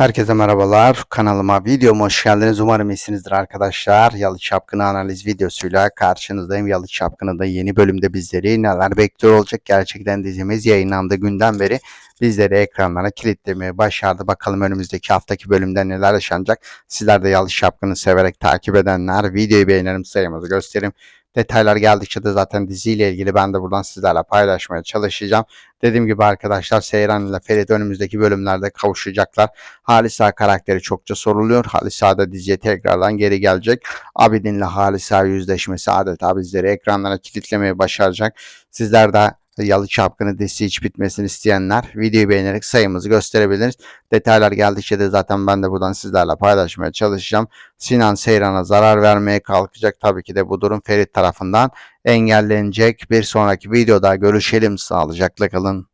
Herkese merhabalar. Kanalıma, videoma hoş geldiniz. Umarım iyisinizdir arkadaşlar. Yalı Çapkını analiz videosuyla karşınızdayım. Yalı Çapkını'da yeni bölümde bizleri neler bekliyor olacak? Gerçekten dizimiz yayınlandığı günden beri bizleri ekranlara kilitlemeye başardı. Bakalım önümüzdeki haftaki bölümde neler yaşanacak? Sizler de Yalı Çapkını severek takip edenler videoyu beğenelim sayımızı gösterin. Detaylar geldikçe de zaten diziyle ilgili ben de buradan sizlerle paylaşmaya çalışacağım. Dediğim gibi arkadaşlar Seyran ile Ferit önümüzdeki bölümlerde kavuşacaklar. Halis Ağa karakteri çokça soruluyor. Halis Ağa da diziye tekrardan geri gelecek. Abidin ile Halis Ağa yüzleşmesi adeta bizleri ekranlara kilitlemeyi başaracak. Sizler de Yalı Çapkını dizisi hiç bitmesini isteyenler videoyu beğenerek sayımızı gösterebiliriz. Detaylar geldikçe de zaten ben de buradan sizlerle paylaşmaya çalışacağım. Sinan Seyran'a zarar vermeye kalkacak. Tabii ki de bu durum Ferit tarafından engellenecek. Bir sonraki videoda görüşelim. Sağlıcakla kalın.